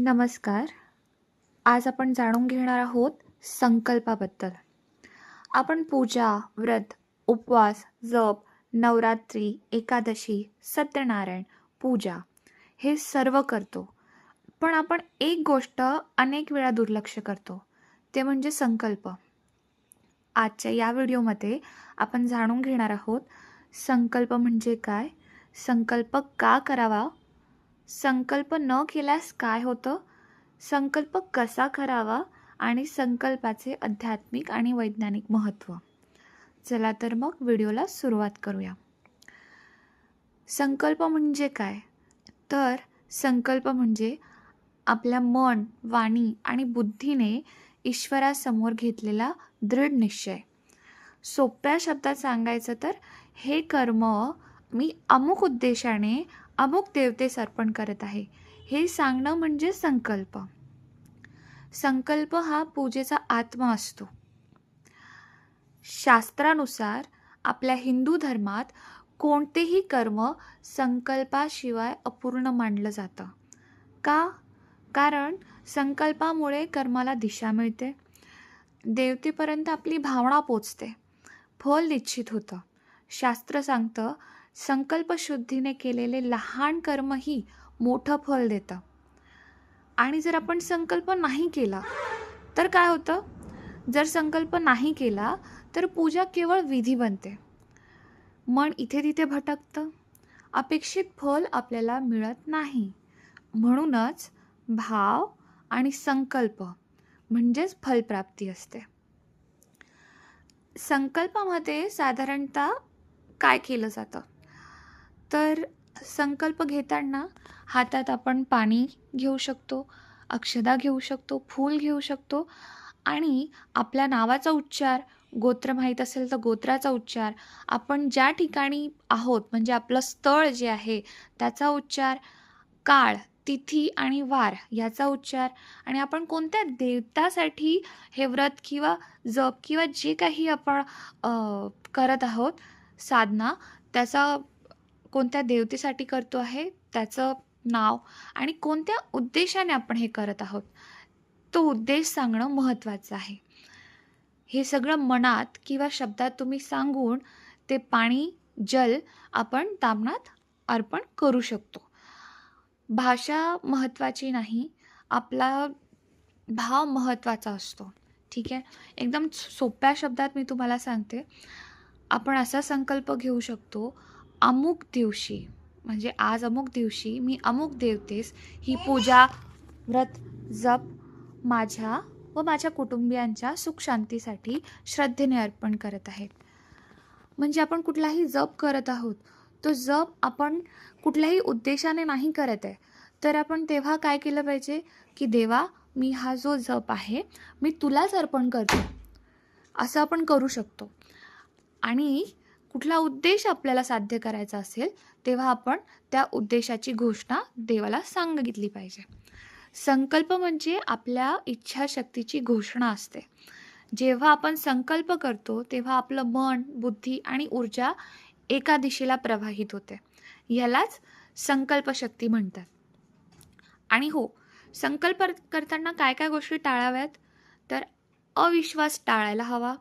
नमस्कार. आज आपण जाणून घेणार आहोत संकल्पाबद्दल. आपण पूजा व्रत उपवास जप नवरात्री एकादशी सत्यनारायण पूजा हे सर्व करतो. पण आपण एक गोष्ट अनेक वेळा दुर्लक्ष करतो. ते म्हणजे संकल्प. आजच्या या व्हिडिओमध्ये आपण जाणून घेणार आहोत संकल्प म्हणजे काय? संकल्प का करावा? संकल्प न केल्यास काय होतं? संकल्प कसा करावा? आणि संकल्पाचे आध्यात्मिक आणि वैज्ञानिक महत्त्व चला तर मग व्हिडिओला सुरुवात करूया. संकल्प म्हणजे काय? तर संकल्प म्हणजे आपल्या मन वाणी आणि बुद्धीने ईश्वरासमोर घेतलेला दृढ निश्चय. सोप्या शब्दात सांगायचं तर हे कर्म मी अमुक उद्देशाने अमुक देवतेस अर्पण करत आहे. हे सांगणं म्हणजे संकल्प. संकल्प हा पूजेचा आत्मा असतो. शास्त्रानुसार आपल्या हिंदू धर्मात कोणतेही कर्म संकल्पाशिवाय अपूर्ण मानलं जातं. का? कारण संकल्पामुळे कर्माला दिशा मिळते. देवतेपर्यंत आपली भावना पोचते. फल निश्चित होतं. शास्त्र सांगतं संकल्पशुद्धीने केलेले लहान कर्मही मोठं फल देतं. आणि जर आपण संकल्प नाही केला तर काय होतं? जर संकल्प नाही केला तर पूजा केवळ विधी बनते. मन इथे तिथे भटकतं. अपेक्षित फल आपल्याला मिळत नाही. म्हणूनच भाव आणि संकल्प म्हणजेच फलप्राप्ती असते. संकल्पामध्ये साधारणतः काय केलं जातं? तर संकल्प घेताना हातात आपण पाणी घेऊ शकतो अक्षदा घेऊ शकतो फूल घेऊ शकतो आणि आपल्या नावाचा उच्चार गोत्र माहीत असेल तर गोत्राचा उच्चार. आपण ज्या ठिकाणी आहोत म्हणजे आपलं स्थळ जे आहे त्याचा उच्चार काळ तिथी आणि वार याचा उच्चार. आणि आपण कोणत्या देवतासाठी हे व्रत किंवा जप किंवा जे काही आपण करत आहोत साधना त्याचा कोणत्या देवतेसाठी करतो आहे त्याचं नाव आणि कोणत्या उद्देशाने आपण हे करत आहोत तो उद्देश सांगणं महत्त्वाचं आहे. हे सगळं मनात किंवा शब्दात तुम्ही सांगून ते पाणी जल आपण तामणात अर्पण करू शकतो. भाषा महत्त्वाची नाही आपला भाव महत्त्वाचा असतो. ठीक आहे? एकदम सोप्या शब्दात मी तुम्हाला सांगते. आपण असा संकल्प घेऊ शकतो अमुक दिवशी म्हणजे आज अमुक दिवशी मी अमुक देवतेस ही पूजा व्रत जप माझ्या व माझ्या कुटुंबियांच्या सुखशांतीसाठी श्रद्धेने अर्पण करत आहेत. म्हणजे आपण कुठलाही जप करत आहोत तो जप आपण कुठल्याही उद्देशाने नाही करत आहे. तर आपण तेव्हा काय केलं पाहिजे की देवा मी हा जो जप आहे मी तुलाच अर्पण करतो. असं आपण करू शकतो. आणि कुठला उद्देश आपल्याला साध्य करायचा असेल तेव्हा आपण त्या उद्देशाची घोषणा देवाला सांगितली पाहिजे. संकल्प म्हणजे आपल्या इच्छाशक्तीची घोषणा असते. जेव्हा आपण संकल्प करतो तेव्हा आपलं मन बुद्धी आणि ऊर्जा एका दिशेला प्रवाहित होते. यालाच संकल्पशक्ती म्हणतात. आणि हो संकल्प करताना काय काय गोष्टी टाळाव्यात? तर अविश्वास टाळायला हवा.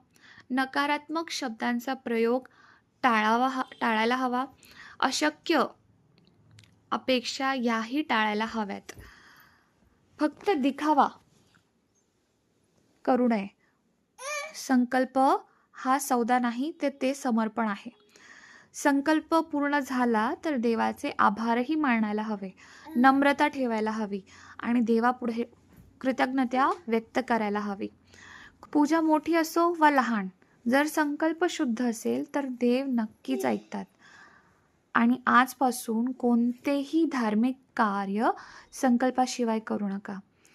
नकारात्मक शब्दांचा प्रयोग टाळावा हा टाळायला हवा. अशक्य अपेक्षा याही टाळायला हव्यात. फक्त दिखावा. करू नये. संकल्प हा सौदा नाही तर ते समर्पण आहे. संकल्प पूर्ण झाला तर देवाचे आभारही मानायला हवे. नम्रता ठेवायला हवी आणि देवापुढे कृतज्ञता व्यक्त करायला हवी. पूजा मोठी असो वा लहान जर संकल्प शुद्ध असेल तर देव नक्कीच ऐकतात. आणि आजपासून कोणतेही धार्मिक कार्य संकल्पाशिवाय करू नका.